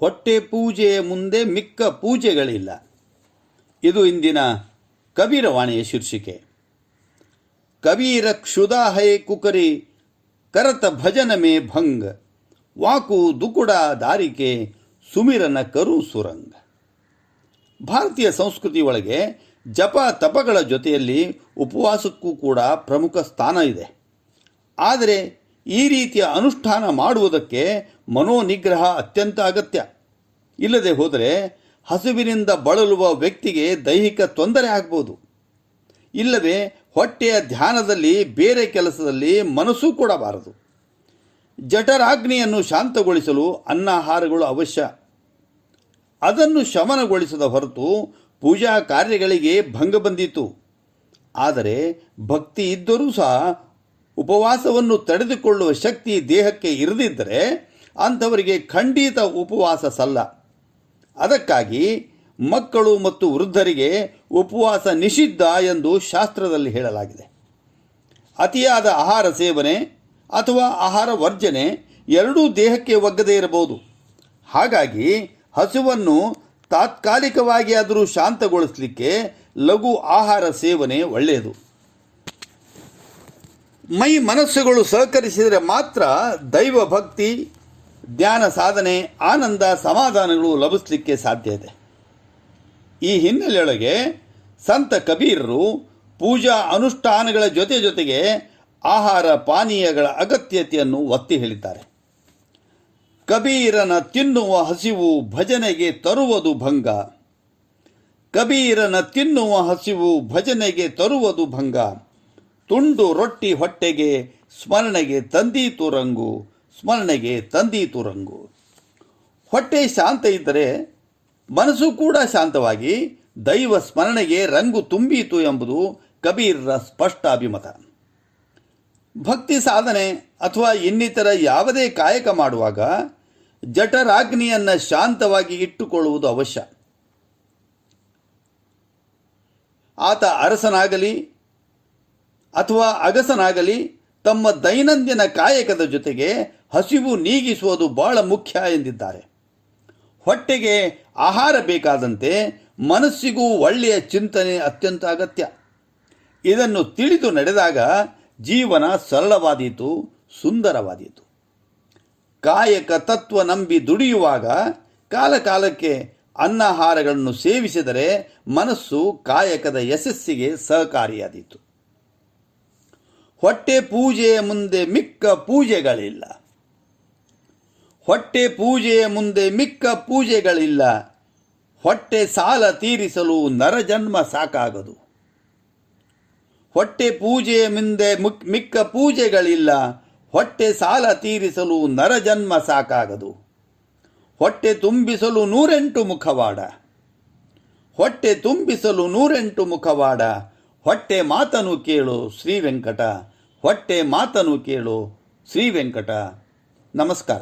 ಹೊಟ್ಟೆ ಪೂಜೆಯ ಮುಂದೆ ಮಿಕ್ಕ ಪೂಜೆಗಳಿಲ್ಲ. ಇದು ಇಂದಿನ ಕಬೀರವಾಣಿಯ ಶೀರ್ಷಿಕೆ. ಕಬೀರ ಕ್ಷುದಾ ಹೈ ಕುಕರಿ ಕರತ ಭಜನ ಮೇ ಭಂಗ, ವಾಕು ದುಕುಡ ದಾರಿಕೆ ಸುಮಿರನ ಕರು ಸುರಂಗ. ಭಾರತೀಯ ಸಂಸ್ಕೃತಿ ಒಳಗೆ ಜಪ ತಪಗಳ ಜೊತೆಯಲ್ಲಿ ಉಪವಾಸಕ್ಕೂ ಕೂಡ ಪ್ರಮುಖ ಸ್ಥಾನ ಇದೆ. ಆದರೆ ಈ ರೀತಿಯ ಅನುಷ್ಠಾನ ಮಾಡುವುದಕ್ಕೆ ಮನೋನಿಗ್ರಹ ಅತ್ಯಂತ ಅಗತ್ಯ. ಇಲ್ಲದೆ ಹೋದರೆ ಹಸುವಿನಿಂದ ಬಳಲುವ ವ್ಯಕ್ತಿಗೆ ದೈಹಿಕ ತೊಂದರೆ ಆಗ್ಬೋದು. ಇಲ್ಲವೇ ಹೊಟ್ಟೆಯ ಧ್ಯಾನದಲ್ಲಿ ಬೇರೆ ಕೆಲಸದಲ್ಲಿ ಮನಸ್ಸು ಕೊಡಬಾರದು. ಜಠರಾಗ್ನಿಯನ್ನು ಶಾಂತಗೊಳಿಸಲು ಅನ್ನಾಹಾರಗಳು ಅವಶ್ಯ. ಅದನ್ನು ಶಮನಗೊಳಿಸದ ಹೊರತು ಪೂಜಾ ಕಾರ್ಯಗಳಿಗೆ ಭಂಗ ಬಂದಿತು. ಆದರೆ ಭಕ್ತಿ ಇದ್ದರೂ ಸಹ ಉಪವಾಸವನ್ನು ತಡೆದುಕೊಳ್ಳುವ ಶಕ್ತಿ ದೇಹಕ್ಕೆ ಇರದಿದ್ದರೆ ಅಂಥವರಿಗೆ ಖಂಡಿತ ಉಪವಾಸ ಸಲ್ಲ ಅದಕ್ಕಾಗಿ ಮಕ್ಕಳು ಮತ್ತು ವೃದ್ಧರಿಗೆ ಉಪವಾಸ ನಿಷಿದ್ಧ ಎಂದು ಶಾಸ್ತ್ರದಲ್ಲಿ ಹೇಳಲಾಗಿದೆ. ಅತಿಯಾದ ಆಹಾರ ಸೇವನೆ ಅಥವಾ ಆಹಾರ ವರ್ಜನೆ ಎರಡೂ ದೇಹಕ್ಕೆ ಒಗ್ಗದೇ ಇರಬಹುದು. ಹಾಗಾಗಿ ಹಸುವನ್ನು ತಾತ್ಕಾಲಿಕವಾಗಿ ಆದರೂ ಶಾಂತಗೊಳಿಸಲಿಕ್ಕೆ ಲಘು ಆಹಾರ ಸೇವನೆ ಒಳ್ಳೆಯದು. ಮೈ ಮನಸ್ಸುಗಳು ಸಹಕರಿಸಿದರೆ ಮಾತ್ರ ದೈವ ಭಕ್ತಿ ಜ್ಞಾನ ಸಾಧನೆ, ಆನಂದ, ಸಮಾಧಾನಗಳು ಲಭಿಸಲಿಕ್ಕೆ ಸಾಧ್ಯ ಇದೆ. ಈ ಹಿನ್ನೆಲೆಯೊಳಗೆ ಸಂತ ಕಬೀರರು ಪೂಜಾ ಅನುಷ್ಠಾನಗಳ ಜೊತೆ ಜೊತೆಗೆ ಆಹಾರ ಪಾನೀಯಗಳ ಅಗತ್ಯತೆಯನ್ನು ಒತ್ತಿ ಹೇಳಿದ್ದಾರೆ. ಕಬೀರನ ತಿನ್ನುವ ಹಸಿವು ಭಜನೆಗೆ ತರುವುದು ಭಂಗ. ಕಬೀರನ ತಿನ್ನುವ ಹಸಿವು ಭಜನೆಗೆ ತರುವುದು ಭಂಗ. ತುಂಡು ರೊಟ್ಟಿ ಹೊಟ್ಟೆಗೆ ಸ್ಮರಣೆಗೆ ತಂದೀತು ರಂಗು. ಸ್ಮರಣೆಗೆ ತಂದೀತು ರಂಗು ಹೊಟ್ಟೆ ಶಾಂತ ಇದ್ದರೆ ಮನಸ್ಸು ಕೂಡ ಶಾಂತವಾಗಿ ದೈವ ಸ್ಮರಣೆಗೆ ರಂಗು ತುಂಬೀತು ಎಂಬುದು ಕಬೀರರ ಸ್ಪಷ್ಟ ಅಭಿಮತ. ಭಕ್ತಿ ಸಾಧನೆ ಅಥವಾ ಇನ್ನಿತರ ಯಾವುದೇ ಕಾಯಕ ಮಾಡುವಾಗ ಜಠರಾಗ್ನಿಯನ್ನು ಶಾಂತವಾಗಿ ಇಟ್ಟುಕೊಳ್ಳುವುದು ಅವಶ್ಯ. ಆತ ಅರಸನಾಗಲಿ ಅಥವಾ ಅಗಸನಾಗಲಿ ತಮ್ಮ ದೈನಂದಿನ ಕಾಯಕದ ಜೊತೆಗೆ ಹಸಿವು ನೀಗಿಸುವುದು ಬಹಳ ಮುಖ್ಯ ಎಂದಿದ್ದಾರೆ. ಹೊಟ್ಟೆಗೆ ಆಹಾರ ಬೇಕಾದಂತೆ ಮನಸ್ಸಿಗೂ ಒಳ್ಳೆಯ ಚಿಂತನೆ ಅತ್ಯಂತ ಅಗತ್ಯ. ಇದನ್ನು ತಿಳಿದು ನಡೆದಾಗ ಜೀವನ ಸರಳವಾದೀತು, ಸುಂದರವಾದೀತು. ಕಾಯಕ ತತ್ವ ನಂಬಿ ದುಡಿಯುವಾಗ ಕಾಲಕಾಲಕ್ಕೆ ಅನ್ನಾಹಾರಗಳನ್ನು ಸೇವಿಸಿದರೆ ಮನಸ್ಸು ಕಾಯಕದ ಯಶಸ್ಸಿಗೆ ಸಹಕಾರಿಯಾದೀತು. ಹೊಟ್ಟೆ ಪೂಜೆಯ ಮುಂದೆ ಮಿಕ್ಕ ಪೂಜೆಗಳಿಲ್ಲ. ಹೊಟ್ಟೆ ಪೂಜೆಯ ಮುಂದೆ ಮಿಕ್ಕ ಪೂಜೆಗಳಿಲ್ಲ. ಹೊಟ್ಟೆ ಸಾಲ ತೀರಿಸಲು ನರಜನ್ಮ ಸಾಕಾಗದು. ಹೊಟ್ಟೆ ಪೂಜೆಯ ಮುಂದೆ ಮುಕ್- ಮಿಕ್ಕ ಪೂಜೆಗಳಿಲ್ಲ. ಹೊಟ್ಟೆ ಸಾಲ ತೀರಿಸಲು ನರಜನ್ಮ ಸಾಕಾಗದು. ಹೊಟ್ಟೆ ತುಂಬಿಸಲು ನೂರೆಂಟು ಮುಖವಾಡ. ಹೊಟ್ಟೆ ತುಂಬಿಸಲು ನೂರೆಂಟು ಮುಖವಾಡ. ಹೊಟ್ಟೆ ಮಾತನು ಕೇಳು ಶ್ರೀ ವೆಂಕಟ ಹೊಟ್ಟೆ ಮಾತನು ಕೇಳು ಶ್ರೀ ವೆಂಕಟ ನಮಸ್ಕಾರ.